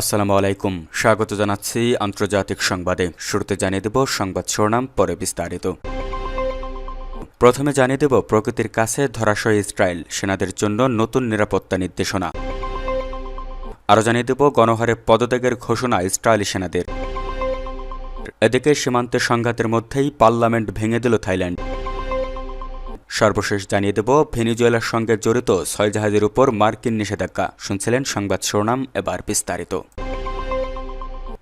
আসসালামু আলাইকুম। স্বাগত জানাচ্ছি আন্তর্জাতিক সংবাদে। শুরুতে জানিয়ে দেব সংবাদ শিরোনাম, পরে বিস্তারিত। প্রথমে জানিয়ে দেব প্রকৃতির কাছে ধরাশয় ইসরায়েল, সেনাদের জন্য নতুন নিরাপত্তা নির্দেশনা। আরও জানিয়ে দেব গণহারে পদত্যাগের ঘোষণা ইসরায়েলি সেনাদের। এদিকে সীমান্তের সংঘাতের মধ্যেই পার্লামেন্ট ভেঙে দিল থাইল্যান্ড। সর্বশেষ জানিয়ে দেব, ভেনিজুয়েলার সঙ্গে জড়িত ছয় জাহাজের উপর মার্কিন নিষেধাজ্ঞা। শুনছিলেন সংবাদ শিরোনাম এবার বিস্তারিত।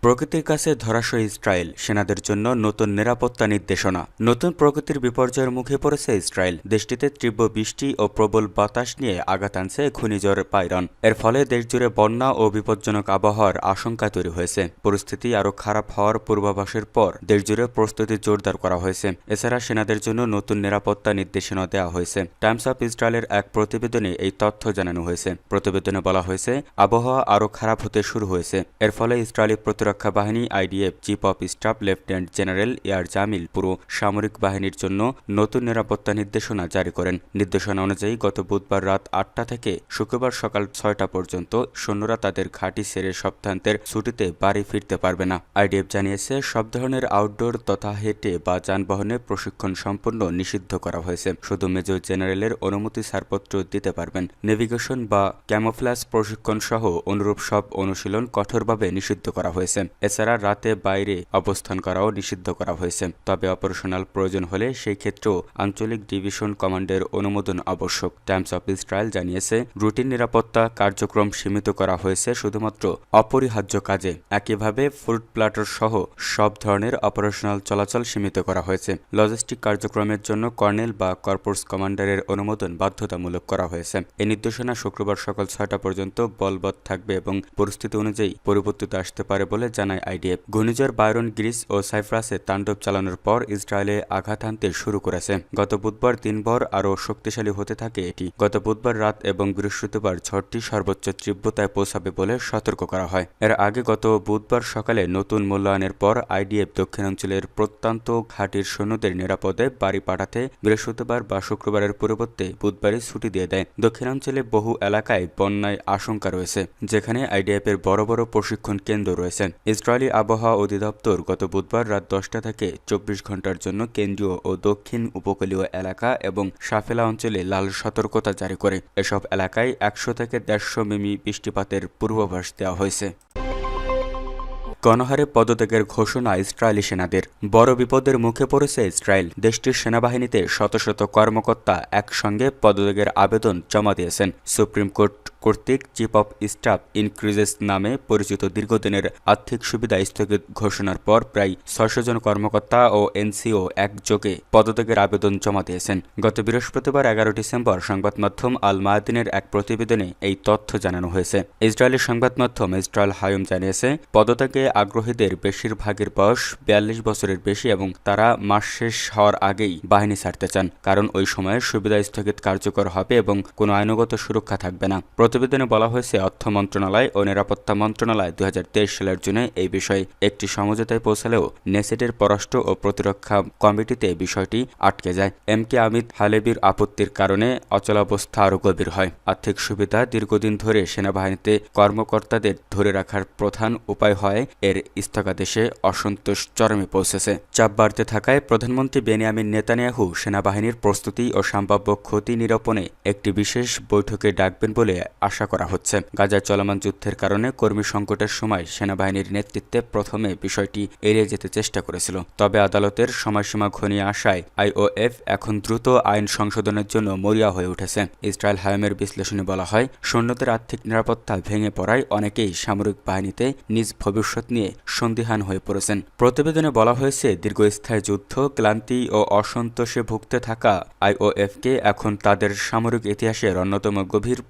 প্রকৃতির কাছে ধরাশয় ইসরায়েল, সেনাদের জন্য নতুন নিরাপত্তা নির্দেশনা। নতুন প্রকৃতির বিপর্যয়ের মুখে পড়েছে ইসরায়েল। দেশটিতে তীব্র বৃষ্টি ও প্রবল বাতাস নিয়ে আঘাত আনছে ঘূর্ণিঝড় পাইরন। এর ফলে দেশজুড়ে বন্যা ও বিপজ্জনক আবহাওয়ার আশঙ্কা তৈরি হয়েছে। পরিস্থিতি আরও খারাপ হওয়ার পূর্বাভাসের পর দেশজুড়ে প্রস্তুতি জোরদার করা হয়েছে। এছাড়া সেনাদের জন্য নতুন নিরাপত্তা নির্দেশনা দেওয়া হয়েছে। টাইমস অফ ইসরায়েলের এক প্রতিবেদনে এই তথ্য জানানো হয়েছে। প্রতিবেদনে বলা হয়েছে, আবহাওয়া আরও খারাপ হতে শুরু হয়েছে। এর ফলে ইসরায়েলি প্রতিরক্ষা প্রতিরক্ষা বাহিনী, IDF chief of staff lieutenant general air Jamil পুরো সামরিক বাহিনীর জন্য নতুন নিরাপত্তা নির্দেশনা জারি করেন। নির্দেশনা অনুযায়ী গত বুধবার রাত আটটা থেকে শুক্রবার সকাল ছয়টা পর্যন্ত সৈন্যরা তাদের ঘাঁটি সেরে সপ্তাহান্তের ছুটিতে বাড়ি ফিরতে পারবে না। আইডিএফ জানিয়েছে, সব ধরনের আউটডোর তথা হেঁটে বা যানবাহনে প্রশিক্ষণ সম্পূর্ণ নিষিদ্ধ করা হয়েছে। শুধু মেজর জেনারেলের অনুমতি ছাড়পত্র দিতে পারবেন। নেভিগেশন বা ক্যামোফ্লাস প্রশিক্ষণ সহ অনুরূপ সব অনুশীলন কঠোরভাবে নিষিদ্ধ করা হয়েছে। এছাড়া রাতে বাইরে অবস্থান করাও নিষিদ্ধ করা হয়েছে। তবে অপারেশনাল প্রয়োজন হলে সেই ক্ষেত্রেও আঞ্চলিক ডিভিশন কমান্ডের অনুমোদন আবশ্যক, টাইমস অফ ইসরায়েল জানিয়েছে। রুটিন নিরাপত্তা কার্যক্রম সীমিত করা হয়েছে শুধুমাত্র অপরিহার্য কাজে। একইভাবে ফুড প্লাটার সহ সব ধরনের অপারেশনাল চলাচল সীমিত করা হয়েছে। লজিস্টিক কার্যক্রমের জন্য কর্নেল বা কর্পোর্স কমান্ডারের অনুমোদন বাধ্যতামূলক করা হয়েছে। এই নির্দেশনা শুক্রবার সকাল ছয়টা পর্যন্ত বলবৎ থাকবে এবং পরিস্থিতি অনুযায়ী পরিবর্তিত আসতে পারে বলে জানায় আইডিএফ। ঘূর্ণিঝড় বায়রন গ্রিস ও সাইপ্রাসে তাণ্ডব চালানোর পর ইসরায়েলে আঘাত হানতে শুরু করেছে। গত বুধবার দিনভর আরও শক্তিশালী হতে থাকে এটি। গত বুধবার রাত এবং বৃহস্পতিবার ঝড়টি সর্বোচ্চ তীব্রতায় পৌঁছাবে বলে সতর্ক করা হয়। এর আগে গত বুধবার সকালে নতুন মূল্যায়নের পর আইডিএফ দক্ষিণাঞ্চলের প্রত্যন্ত ঘাটির সৈন্যদের নিরাপদে বাড়ি পাঠাতে বৃহস্পতিবার বা শুক্রবারের পরিবর্তে বুধবারই ছুটি দিয়ে দেয়। দক্ষিণাঞ্চলে বহু এলাকায় বন্যায় আশঙ্কা রয়েছে, যেখানে আইডিএফের বড় বড় প্রশিক্ষণ কেন্দ্র রয়েছে। ইসরায়েলি আবহাওয়া অধিদপ্তর গত বুধবার রাত দশটা থেকে চব্বিশ ঘণ্টার জন্য কেন্দ্রীয় ও দক্ষিণ উপকূলীয় এলাকা এবং সাফেলা অঞ্চলে লাল সতর্কতা জারি করে। এসব এলাকায় একশো থেকে দেড়শো মিমি বৃষ্টিপাতের পূর্বাভাস দেওয়া হয়েছে। গণহারে পদত্যাগের ঘোষণা ইসরায়েলি সেনাদের। বড় বিপদের মুখে পড়েছে ইসরায়েল। দেশটির সেনাবাহিনীতে শত শত কর্মকর্তা একসঙ্গে পদত্যাগের আবেদন জমা দিয়েছেন। সুপ্রিম কোর্ট কর্তৃক চিফ অফ স্টাফ ইনক্রিজেস নামে পরিচিত দীর্ঘদিনের আর্থিক সুবিধা স্থগিত ঘোষণার পর প্রায় ছয়শো জন কর্মকর্তা ও এনসিও একযোগে পদত্যাগের আবেদন জমা দিয়েছেন। গত বৃহস্পতিবার এগারো ডিসেম্বর সংবাদ মাধ্যম আল মায়াদিনের এক প্রতিবেদনে এই তথ্য জানানো হয়েছে। ইসরায়েলের সংবাদ মাধ্যম ইসরায়েল হায়ুম জানিয়েছে, পদত্যাগে আগ্রহীদের বেশিরভাগের বয়স বিয়াল্লিশ বছরের বেশি এবং তারা মাস শেষ হওয়ার আগেই বাহিনী ছাড়তে চান, কারণ ওই সময়ে সুবিধা স্থগিত কার্যকর হবে এবং কোনো আইনগত সুরক্ষা থাকবে না। প্রতিবেদনে বলা হয়েছে, অর্থ মন্ত্রণালয় ও নিরাপত্তা মন্ত্রণালয় দু হাজার তেইশ সালের জন্য এই বিষয়ে একটি সমঝোতায় পৌঁছালেও নেসেটের পররাষ্ট্র ও প্রতিরক্ষা কমিটিতে বিষয়টি আটকে যায়। এম কে আমিদ হালেবির আপত্তির কারণে অচলাবস্থা আরও গভীর হয়। আর্থিক সুবিধা দীর্ঘদিন ধরে সেনাবাহিনীতে কর্মকর্তাদের ধরে রাখার প্রধান উপায় হয়, এর স্থগাদেশে অসন্তোষ চরমে পৌঁছেছে। চাপ বাড়তে থাকায় প্রধানমন্ত্রী বেনিয়ামিন নেতানিয়াহু সেনাবাহিনীর প্রস্তুতি ও সম্ভাব্য ক্ষতি নিরূপণে একটি বিশেষ বৈঠকে ডাকবেন বলে আশা করা হচ্ছে। গাজার চলমান যুদ্ধের কারণে কর্মী সংকটের সময় সেনাবাহিনীর নেতৃত্বে প্রথমে বিষয়টি এড়িয়ে যেতে চেষ্টা করেছিল। তবে আদালতের সময়সীমা ঘনিয়ে আসায় আইওএফ এখন দ্রুত আইন সংশোধনের জন্য মরিয়া হয়ে উঠেছে। ইসরায়েল হায়ামের বিশ্লেষণে বলা হয়, সৈন্যদের আর্থিক নিরাপত্তা ভেঙে পড়ায় অনেকেই সামরিক বাহিনীতে নিজ ভবিষ্যৎ নিয়ে সন্দিহান হয়ে পড়েছেন। প্রতিবেদনে বলা হয়েছে, দীর্ঘস্থায়ী যুদ্ধ, ক্লান্তি ও অসন্তোষে ভুগতে থাকা আইওএফকে এখন তাদের সামরিক ইতিহাসের অন্যতম গভীর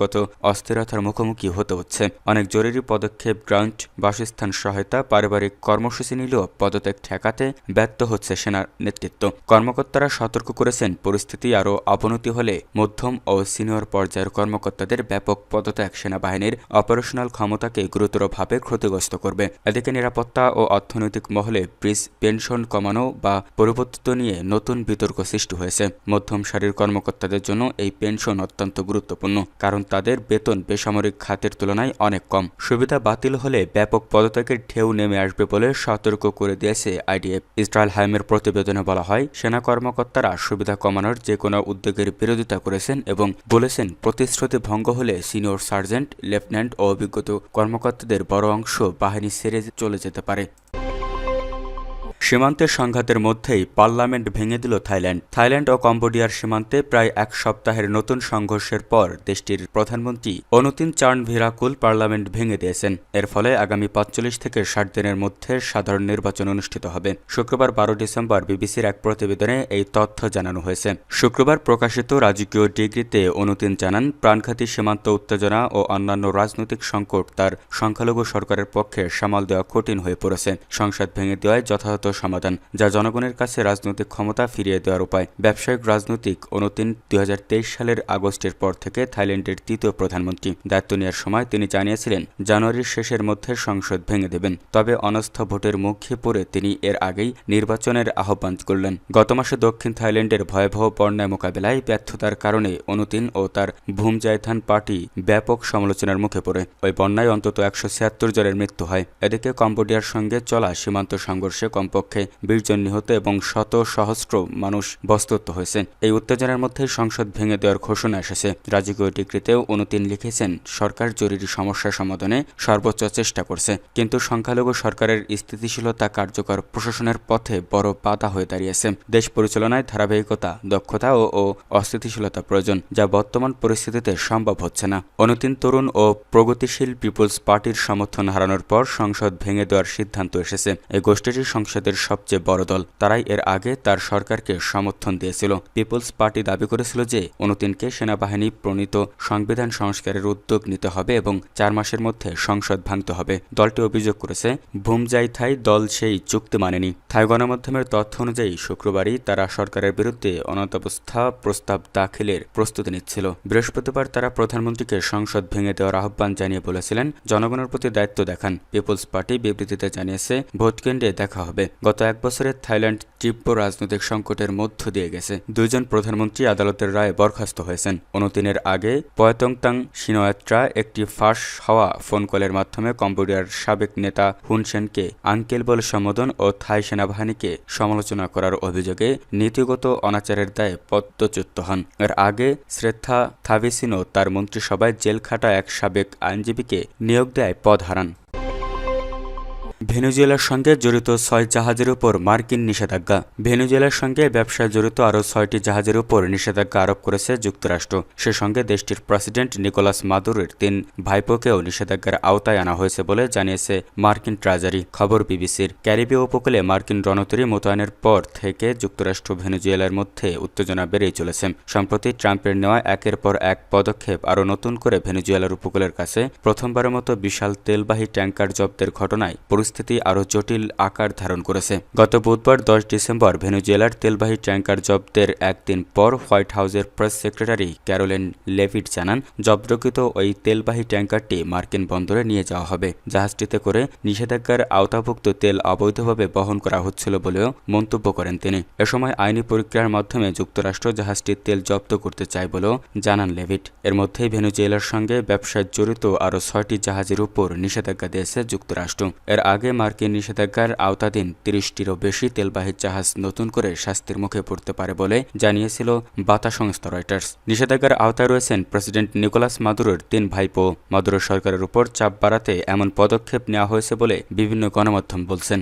প্রতিষ্ঠানগত অস্থিরতার মুখোমুখি হতে হচ্ছে। অনেক জরুরি পদক্ষেপ গ্রাউন্ড বাসস্থান সহায়তা, পারিবারিক কর্মসূচি নিলেও পদত্যাগ ঠেকাতে ব্যর্থ হচ্ছে সেনার নেতৃত্ব। কর্মকর্তারা সতর্ক করেছেন, পরিস্থিতি আরও অবনতি হলে মধ্যম ও সিনিয়র পর্যায়ের কর্মকর্তাদের ব্যাপক পদত্যাগ সেনাবাহিনীর অপারেশনাল ক্ষমতাকে গুরুতরভাবে ক্ষতিগ্রস্ত করবে। এদিকে নিরাপত্তা ও অর্থনৈতিক মহলে ব্রিজ পেনশন কমানো বা পরিবর্তিত নিয়ে নতুন বিতর্ক সৃষ্টি হয়েছে। মধ্যম সারির কর্মকর্তাদের জন্য এই পেনশন অত্যন্ত গুরুত্বপূর্ণ। কারণ তাদের বেতন বেসামরিক খাতের তুলনায় অনেক কম। সুবিধা বাতিল হলে ব্যাপক পদত্যাগের ঢেউ নেমে আসবে বলে সতর্ক করে দিয়েছে আইডিএফ। ইসরায়েল হাইমের প্রতিবেদনে বলা হয়, সেনা কর্মকর্তারা সুবিধা কমানোর যে কোনো উদ্যোগের বিরোধিতা করেছেন এবং বলেছেন, প্রতিশ্রুতি ভঙ্গ হলে সিনিয়র সার্জেন্ট, লেফটেন্যান্ট ও অভিজ্ঞত কর্মকর্তাদের বড় অংশ বাহিনী ছেড়ে চলে যেতে পারে। সীমান্তের সংঘাতের মধ্যেই পার্লামেন্ট ভেঙে দিল থাইল্যান্ড। থাইল্যান্ড ও কম্বোডিয়ার সীমান্তে প্রায় এক সপ্তাহের নতুন সংঘর্ষের পর দেশটির প্রধানমন্ত্রী অনুতিন চার্ন ভিরাকুল পার্লামেন্ট ভেঙে দিয়েছেন। এর ফলে আগামী পাঁচচল্লিশ থেকে ষাট দিনের মধ্যে সাধারণ নির্বাচন অনুষ্ঠিত হবে। শুক্রবার বারো ডিসেম্বর বিবিসির এক প্রতিবেদনে এই তথ্য জানানো হয়েছে। শুক্রবার প্রকাশিত রাজকীয় ডিগ্রিতে অনুতিন জানান, প্রাণঘাতী সীমান্ত উত্তেজনা ও অন্যান্য রাজনৈতিক সংকট তার সংখ্যালঘু সরকারের পক্ষে সামাল দেওয়া কঠিন হয়ে পড়েছে। সংসদ ভেঙে দেওয়ায় যথাযথ সমাধান, যা জনগণের কাছে রাজনৈতিক ক্ষমতা ফিরিয়ে দেওয়ার উপায়। ব্যবসায়িক রাজনৈতিক অনুতিন দুই হাজার তেইশ সালের আগস্টের পর থেকে থাইল্যান্ডের তৃতীয় প্রধানমন্ত্রী। দায়িত্ব নেওয়ার সময় তিনি জানিয়েছিলেন, জানুয়ারির শেষের মধ্যে সংসদ ভেঙে দেবেন। তবে অনাস্থা ভোটের মুখে পড়ে তিনি এর আগেই নির্বাচনের আহ্বান করলেন। গত মাসে দক্ষিণ থাইল্যান্ডের ভয়াবহ বন্যায় মোকাবেলায় ব্যর্থতার কারণে অনুতিন ও তার ভূমজাইথান পার্টি ব্যাপক সমালোচনার মুখে পড়ে। ওই বন্যায় অন্তত একশো ছিয়াত্তর জনের মৃত্যু হয়। এদিকে কম্বোডিয়ার সঙ্গে চলা সীমান্ত সংঘর্ষে কমপক্ষে বিশ জন নিহত এবং শত সহস্র মানুষ বস্তুত্ব হয়েছে এই উত্তেজনার মধ্যে সংসদ ভেঙে দেওয়ার ঘোষণা এসেছে। রাজকীয় ডিগ্রিতেও অনুতিন লিখেছেন সরকার জরুরি সমস্যা সমাধানে সর্বোচ্চ চেষ্টা করছে। কিন্তু সংখ্যালঘু সরকারের স্থিতিশীলতা কার্যকর প্রশাসনের পথে বড় বাধা হয়ে দাঁড়িয়েছে দেশ পরিচালনায় ধারাবাহিকতা, দক্ষতা ও অস্থিতিশীলতা প্রয়োজন যা বর্তমান পরিস্থিতিতে সম্ভব হচ্ছে না। অনুতিন তরুণ ও প্রগতিশীল পিপলস পার্টির সমর্থন হারানোর পর সংসদ ভেঙে দেওয়ার সিদ্ধান্ত এসেছে। এই গোষ্ঠীটি সংসদের সবচেয়ে বড় দল। তারাই এর আগে তার সরকারকে সমর্থন দিয়েছিল। পিপলস পার্টি দাবি করেছিল যে অনুতিনকে সেনাবাহিনী প্রণীত সংবিধান সংস্কারের উদ্যোগ নিতে হবে এবং চার মাসের মধ্যে সংসদ ভাঙতে হবে। দলটি অভিযোগ করেছে ভুমজাই থাই, দল সেই চুক্তি মানেনি। থাই গণমাধ্যমের তথ্য অনুযায়ী, শুক্রবারই তারা সরকারের বিরুদ্ধে অনতাবস্থা প্রস্তাব দাখিলের প্রস্তুতি নিচ্ছিল। বৃহস্পতিবার তারা প্রধানমন্ত্রীকে সংসদ ভেঙে দেওয়ার আহ্বান জানিয়ে বলেছিলেন, জনগণের প্রতি দায়িত্ব দেখান। পিপলস পার্টি বিবৃতিতে জানিয়েছে ভোটকেন্দ্রে দেখা হবে। গত এক বছরে থাইল্যান্ড তীব্র রাজনৈতিক সংকটের মধ্য দিয়ে গেছে। দুইজন প্রধানমন্ত্রী আদালতের রায়ে বরখাস্ত হয়েছেন। অনুদিনের আগে পয়তংতাং সিনোয়াত্রা একটি ফাঁস হওয়া ফোন কলের মাধ্যমে কম্বোডিয়ার সাবেক নেতা হুনসেনকে আঙ্কেল বলে সম্বোধন ও থাই সেনাবাহিনীকে সমালোচনা করার অভিযোগে নীতিগত অনাচারের দায়ে পদ্মচ্যুত হন। এর আগে শ্রেদ্ধা থাভিসিনো তার মন্ত্রিসভায় জেল খাটা এক সাবেক আইনজীবীকে নিয়োগ দেয় পদ হারান। ভেনেজুয়েলার সঙ্গে জড়িত ছয় জাহাজের উপর মার্কিন নিষেধাজ্ঞা। ভেনেজুয়েলার সঙ্গে ব্যবসায় জড়িত আরও ছয়টি জাহাজের উপর নিষেধাজ্ঞা আরোপ করেছে যুক্তরাষ্ট্র। সে সঙ্গে দেশটির প্রেসিডেন্ট নিকোলাস মাদুরের তিন ভাইপোকেও নিষেধাজ্ঞার আওতায় আনা হয়েছে বলে জানিয়েছে মার্কিন ট্রাজারি খবর বিবিসির। ক্যারিবীয় উপকূলে মার্কিন রণতরী মোতায়েনের পর থেকে যুক্তরাষ্ট্র ভেনেজুয়েলার মধ্যে উত্তেজনা বেড়েই চলেছে। সম্প্রতি ট্রাম্পের নেওয়া একের পর এক পদক্ষেপ আরও নতুন করে ভেনেজুয়েলার উপকূলের কাছে প্রথমবারের মতো বিশাল তেলবাহী ট্যাঙ্কার জব্দের ঘটনায় পরিস্থিতি আরও জটিল আকার ধারণ করেছে। গত বুধবার দশ ডিসেম্বর ভেনুজুয়েলার তেলবাহী ট্যাঙ্কার জব্দের একদিন পর হোয়াইট হাউসের প্রেস সেক্রেটারি ক্যারোলিন লেভিট জানান, জব্দকৃত ওই তেলবাহী ট্যাঙ্কারটি মার্কিন বন্দরে নিয়ে যাওয়া হবে। জাহাজটিতে করে নিষেধাজ্ঞার আওতাভুক্ত তেল অবৈধভাবে বহন করা হচ্ছিল বলেও মন্তব্য করেন তিনি। এ সময় আইনি প্রক্রিয়ার মাধ্যমে যুক্তরাষ্ট্র জাহাজটির তেল জব্দ করতে চায় বলেও জানান লেভিট। এর মধ্যেই ভেনুজুয়েলার সঙ্গে ব্যবসায় জড়িত আরও ছয়টি জাহাজের উপর নিষেধাজ্ঞা দিয়েছে যুক্তরাষ্ট্র। এর আগে মার্কিন নিষেধাজ্ঞার আওতাধীন তিরিশটিরও বেশি তেলবাহী জাহাজ নতুন করে শাস্তির মুখে পড়তে পারে বলে জানিয়েছিল বাতা সংস্থা রয়টার্স। নিষেধাজ্ঞার আওতায় রয়েছেন প্রেসিডেন্ট নিকোলাস মাদুরোর তিন ভাইপো। মাদুরো সরকারের উপর চাপ বাড়াতে এমন পদক্ষেপ নেওয়া হয়েছে বলে বিভিন্ন গণমাধ্যম বলছেন।